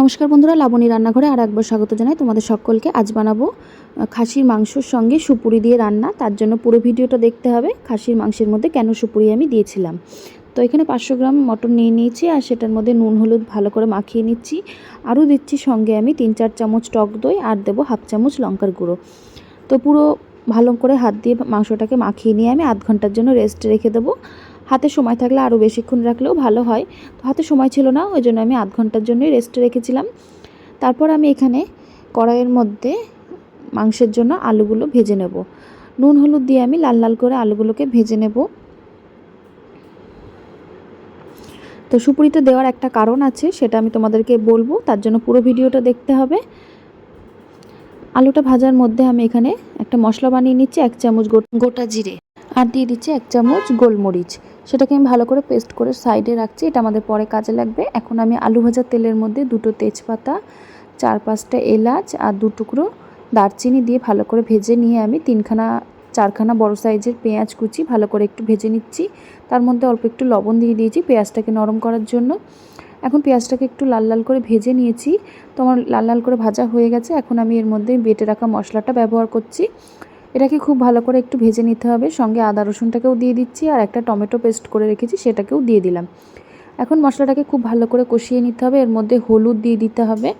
নমস্কার বন্ধুরা, লাবণী রান্নাঘরে আর একবার স্বাগত জানাই। তোমাদের সকলকে আজ বানাবো খাসির মাংসর সঙ্গে সুপুরি দিয়ে রান্না। তার জন্য পুরো ভিডিওটা দেখতে হবে, খাসির মাংসের মধ্যে কেন সুপুরি আমি দিয়েছিলাম। তো এখানে পাঁচশো গ্রাম মটন নিয়ে নিয়েছি, আর সেটার মধ্যে নুন, হলুদ ভালো করে মাখিয়ে নিচ্ছি। আরও দিচ্ছি সঙ্গে আমি তিন, চার চামচ টক দই, আর দেবো হাফ চামচ লঙ্কার গুঁড়ো। তো পুরো ভালো করে হাত দিয়ে মাংসটাকে মাখিয়ে নিয়ে আমি আধ ঘণ্টার জন্য রেস্ট রেখে দেবো। হাতে সময় থাকলে আরও বেশিক্ষণ রাখলেও ভালো হয়। তো হাতে সময় ছিল না, ওই জন্য আমি আধ ঘণ্টার জন্যই রেস্টে রেখেছিলাম। তারপর আমি এখানে কড়াইয়ের মধ্যে মাংসের জন্য আলুগুলো ভেজে নেব। নুন হলুদ দিয়ে আমি লাল লাল করে আলুগুলোকে ভেজে নেব। তো সুপুরিতে দেওয়ার একটা কারণ আছে, সেটা আমি তোমাদেরকে বলব, তার জন্য পুরো ভিডিওটা দেখতে হবে। আলুটা ভাজার মধ্যে আমি এখানে একটা মশলা বানিয়ে নিচ্ছি, এক চামচ গোটা জিরে। আর দিয়ে দিচ্ছি এক চামচ গোলমরিচ। সেটাকে আমি ভালো করে পেস্ট করে সাইডে রাখছি। এটা আমাদের পরে কাজে লাগবে। এখন আমি আলু ভাজার তেলের মধ্যে দুটো তেজপাতা, চার পাঁচটা এলাচ আর দু টুকরো দারচিনি দিয়ে ভালো করে ভেজে নিয়ে আমি তিনখানা, চারখানা বড় সাইজের পেঁয়াজ কুচি ভালো করে একটু ভেজে নিচ্ছি। তার মধ্যে অল্প একটু লবণ দিয়ে দিয়েছি পেঁয়াজটাকে নরম করার জন্য। এখন পেঁয়াজটাকে একটু লাল লাল করে ভেজে নিয়েছি। তো আমার লাল লাল করে ভাজা হয়ে গেছে। এখন আমি এর মধ্যে বেটে রাখা মশলাটা ব্যবহার করছি। এটাকে খুব ভালো করে একটু ভেজে নিতে হবে। সঙ্গে আদা রসুনটাকেও দিয়ে দিচ্ছি আর একটা টমেটো পেস্ট করে রেখেছি, সেটাকেও দিয়ে দিলাম। এখন মশলাটাকে খুব ভালো করে কষিয়ে নিতে হবে। এর মধ্যে হলুদ দিয়ে দিতে হবে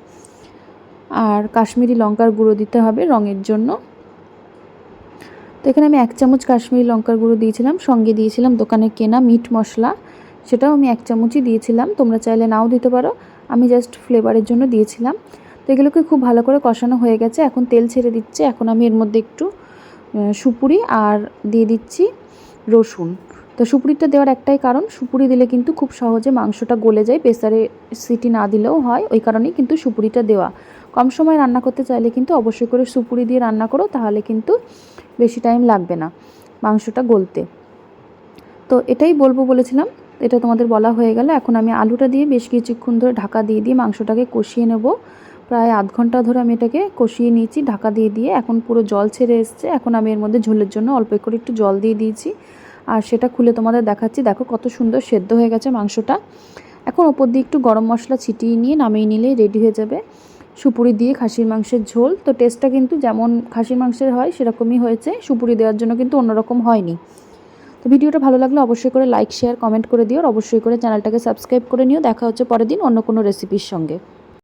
আর কাশ্মীরি লঙ্কার গুঁড়ো দিতে হবে রঙের জন্য। তো এখানে আমি এক চামচ কাশ্মীরি লঙ্কার গুঁড়ো দিয়েছিলাম, সঙ্গে দিয়েছিলাম দোকানে কেনা মিট মশলা। সেটাও আমি এক চামচই দিয়েছিলাম, তোমরা চাইলে নাও দিতে পারো। আমি জাস্ট ফ্লেভারের জন্য দিয়েছিলাম। তো এগুলোকে খুব ভালো করে কষানো হয়ে গেছে, এখন তেল ছেড়ে দিচ্ছে। এখন আমি এর মধ্যে একটু সুপুরি আর দিয়ে দিচ্ছি রসুন। তো সুপুরিটা দেওয়ার একটাই কারণ, সুপুরি দিলে কিন্তু খুব সহজে মাংসটা গলে যায়, প্রেসারে সিটি না দিলেও হয়, ওই কারণেই কিন্তু সুপুরিটা দেওয়া। কম সময় রান্না করতে চাইলে কিন্তু অবশ্যই করে সুপুরি দিয়ে রান্না করো, তাহলে কিন্তু বেশি টাইম লাগবে না মাংসটা গলতে। তো এটাই বলব বলেছিলাম, এটা তোমাদের বলা হয়ে গেল। এখন আমি আলুটা দিয়ে বেশ কিছুক্ষণ ধরে ঢাকা দিয়ে দিয়ে মাংসটাকে কষিয়ে নেব। প্রায় আধ ঘণ্টা ধরে আমি এটাকে কষিয়ে নিয়েছি, ঢাকা দিয়ে দিয়ে। এখন পুরো জল ছেড়ে এসছে। এখন আমি এর মধ্যে ঝোলের জন্য অল্প করে একটু জল দিয়ে দিয়েছি। আর সেটা খুলে তোমাদের দেখাচ্ছি। দেখো কত সুন্দর সেদ্ধ হয়ে গেছে মাংসটা। এখন ওপর দিয়ে একটু গরম মশলা ছিটিয়ে নিয়ে নামিয়ে নিলেই রেডি হয়ে যাবে। সুপুরি দিয়ে খাসির মাংসের ঝোল। তো টেস্টটা কিন্তু যেমন খাসির মাংসের হয়, সেরকমই হয়েছে। সুপুরি দেওয়ার জন্য কিন্তু অন্যরকম হয়নি। তো ভিডিওটা ভালো লাগলে অবশ্যই করে লাইক শেয়ার কমেন্ট করে দিও। আর অবশ্যই করে চ্যানেলটাকে সাবস্ক্রাইব করে নিও। দেখা হচ্ছে পরের দিন অন্য কোনো রেসিপির সঙ্গে।